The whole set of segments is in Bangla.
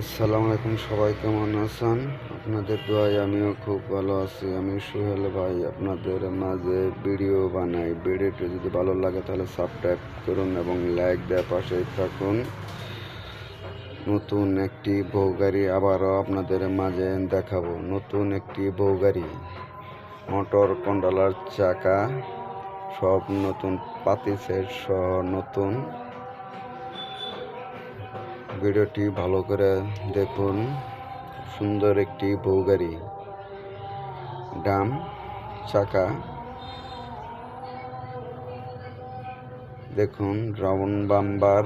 আসসালামু আলাইকুম, সবাই কেমন আছেন? আপনাদের দোয়ায় আমিও খুব ভালো আছি। আমি সোহেল ভাই, আপনাদের মাঝে ভিডিও বানাই। ভিডিওটি যদি ভালো লাগে তাহলে সাবস্ক্রাইব করুন এবং লাইক দেওয়ার পাশে থাকুন। নতুন একটি বউ গাড়ি আবারও আপনাদের মাঝে দেখাবো। নতুন একটি বউ গাড়ি, মোটর কন্ডলার চাকা, সব নতুন পাতি সেট সহ নতুন। ভিডিওটি ভালো করে দেখুন। সুন্দর একটি বউ গাড়ি। ডাম, চাকা। দেখুন, রাউন্ড বাম্বার।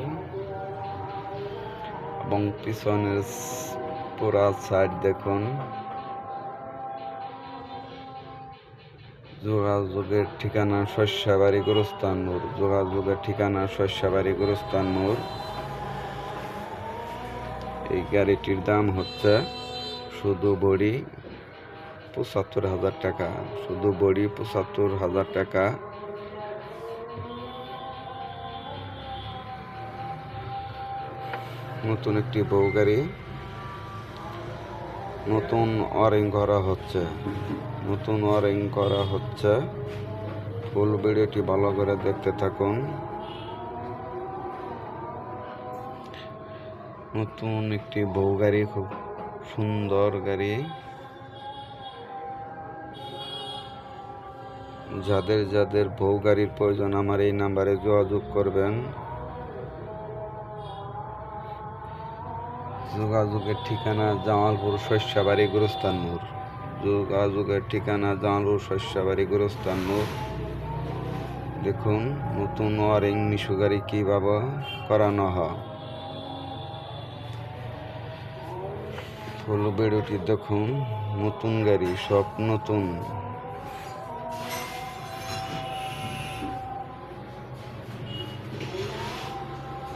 এবং পিছনের পুরা সাইড দেখুন। যোগাযোগের ঠিকানা শস্যাবাড়ি গুরুস্তান নূর যোগাযোগের ঠিকানা শস্যাবাড়ি গুরুস্তান নূর এই গাড়িটির দাম হচ্ছে শুধু বড়ি পঁচাত্তর হাজার টাকা, শুধু বড়ি পঁচাত্তর হাজার টাকা। নতুন একটি বউ গাড়ি, নতুন ওয়ারিং করা হচ্ছে, নতুন ওয়ারিং করা হচ্ছে। ফুল ভিডিওটি ভালো করে দেখতে থাকুন। নতুন একটি বউ গাড়ি, খুব সুন্দর গাড়ি। যাদের যাদের বউ গাড়ির প্রয়োজন, আমার এই নাম্বারে যোগাযোগ করবেন। যোগাযোগের ঠিকানা জামালপুর শস্যাবাড়ি গুরুস্তান নূর যোগাযোগের ঠিকানা জামালপুর শস্যাবাড়ি গুরুস্তান নূর দেখুন, নতুন ওয়ারিং মিশু গাড়ি কীভাবে করানো হয়। ফুল ভিডিওটি দেখুন, নতুন গাড়ি, সব নতুন।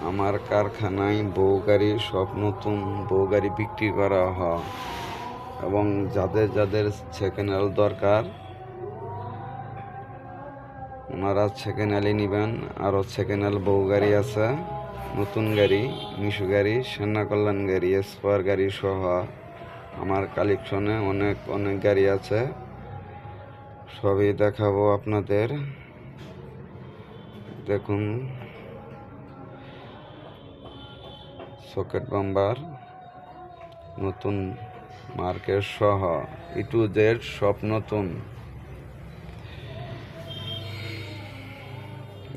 আমার কারখানায় বউ গাড়ি, সব নতুন। বউ গাড়ি বিক্রি করা হয়। এবং যাদের যাদের সেকেন্ড দরকার, ওনারা সেকেন্ড হ্যান্ডই নেবেন। আরও সেকেন্ড হ্যান্ড বউ গাড়ি আছে, নতুন গাড়ি, মিশু গাড়ি সেনা কল্যাণ গাড়ি স্পার গাড়ি সহ। আমার কালেকশনে অনেক অনেক গাড়ি আছে। সবই দেখাবো আপনাদের। দেখুন। সকেট বাম্বার নতুন মার্কেট সহ ই টু জেড সব নতুন।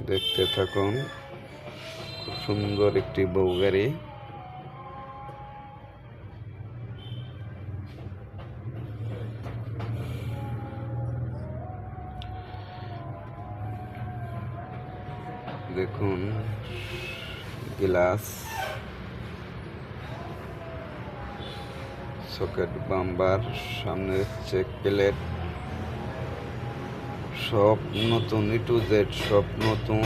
দেখতে থাকুন। খুব সুন্দর একটি বউ গাড়ি। দেখুন, গ্লাস, সকেট বাম্বার সামনে চেক প্লেট, সব নতুন ই টু জেড সব নতুন,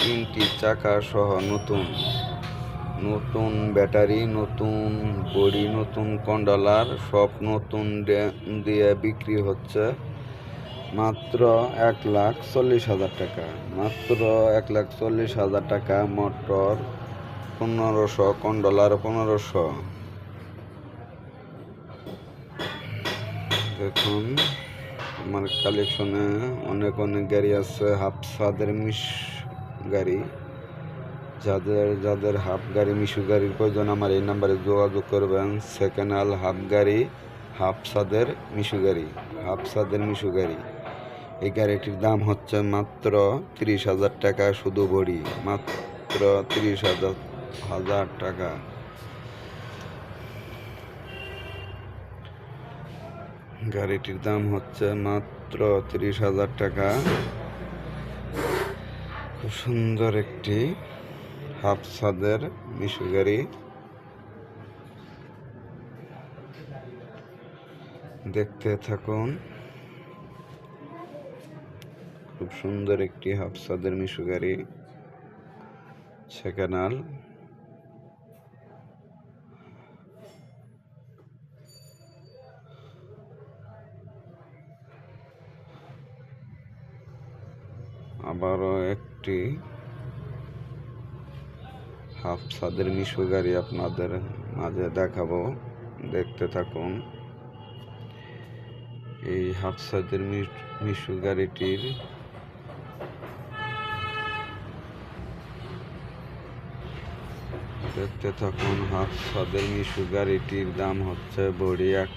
তিনটি চাকা সহ নতুন নতুন ব্যাটারি, নতুন বড়ি, নতুন কন্ডলার সব নতুন দিয়ে বিক্রি হচ্ছে। মাত্র এক লাখ চল্লিশ হাজার টাকা। মাত্র এক লাখ চল্লিশ হাজার টাকা মোটর পনেরোশো কন্ডলার পনেরোশো। দেখুন, আমার কালেকশনে অনেক অনেক গাড়ি আছে হাফ সাদের মিশ গাড়ি। যাদের যাদের হাফ গাড়ি, মিশু গাড়ির প্রয়োজন, আমার এই নাম্বারে যোগাযোগ করবেন। সেকেন্ড হ্যান্ড হাফ গাড়ি হাফ সাদের মিশু গাড়ি হাফ সাদের মিশু গাড়ি। এই গাড়িটির দাম হচ্ছে মাত্র তিরিশ হাজার টাকা শুধু বড়ি, মাত্র তিরিশ হাজার হাজার টাকা। গাড়িটির দাম হচ্ছে মাত্র তিরিশ হাজার টাকা। খুব সুন্দর একটি হাফ ছাদের মিশু গাড়ি। দেখতে থাকুন। খুব সুন্দর একটি হাফ ছাদের মিশু গাড়ি সেকেন্ড আবারও একটি হাফ ছাদের মিশু গাড়ি আপনাদের মাঝে দেখাবো। দেখতে থাকুন। এই হাফ ছাদের মি- মিশু গাড়িটির দেখতে থাকুন, হাফ ছাদের মিশু গাড়িটির দাম হচ্ছে বড়ি এক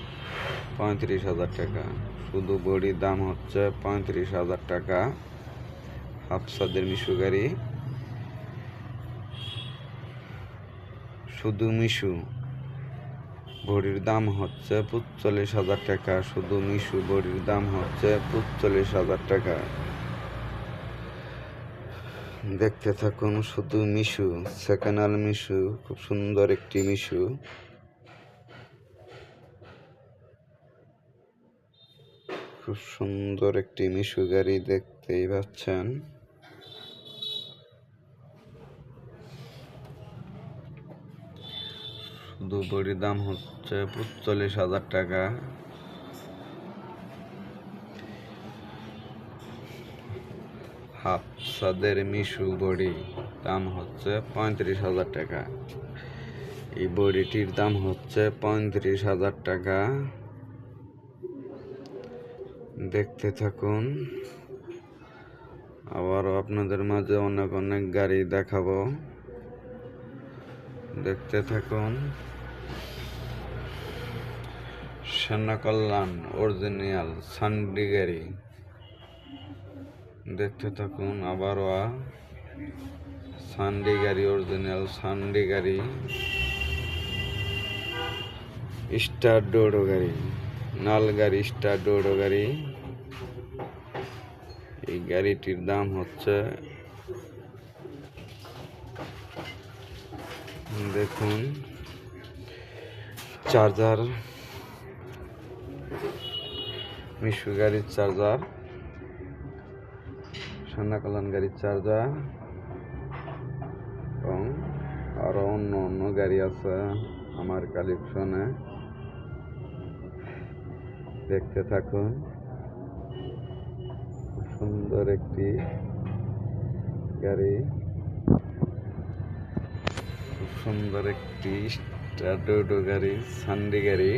পঁয়ত্রিশ হাজার টাকা। শুধু বড়ির দাম হচ্ছে পঁয়ত্রিশ হাজার টাকা। হাফ মিশু গাড়ি শুধু মিশু। বড়ির দাম হচ্ছে পঁচল্লিশ হাজার টাকা। শুধু মিশু, বড়ির দাম হচ্ছে পঁচল্লিশ হাজার টাকা। দেখতে থাকুন শুধু মিশু সেকেন্ড মিশু, খুব সুন্দর একটি মিশু। খুব সুন্দর একটি মিশু গাড়ি দেখতেই পাচ্ছেন। শুধু বড়ির দাম হচ্ছে পঁচল্লিশ হাজার টাকা। হাফ সাদের মিশু বড়ি দাম হচ্ছে পঁয়ত্রিশ হাজার টাকা। এই বড়িটির দাম হচ্ছে পঁয়ত্রিশ হাজার টাকা। দেখতে থাকুন। আবারও আপনাদের মাঝে অনেক অনেক গাড়ি দেখাবো। দেখতে থাকুন। সেনা কল্যাণ অরিজিনাল সান্ডি গাড়ি। দেখতে থাকুন, আবারও সান্ডি গাড়ি অরিজিনাল সান্ডি গাড়ি। স্টার ডোডো গাড়ি, নাল গাড়ি স্টার ডোডো গাড়ি। এই গাড়িটির দাম হচ্ছে, দেখুন চার্জার মিশু গাড়ির চার্জার সান্না কল্যাণ গাড়ির চার্জার এবং আরও অন্য অন্য গাড়ি আছে আমার কালেকশনে দেখতে থাকুন সুন্দর একটি গাড়ি খুব সুন্দর একটি স্টাডোডো গাড়ি সান্ডি গাড়ি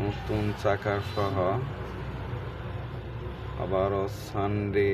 নতুন চাকা সহ আবারও সানডে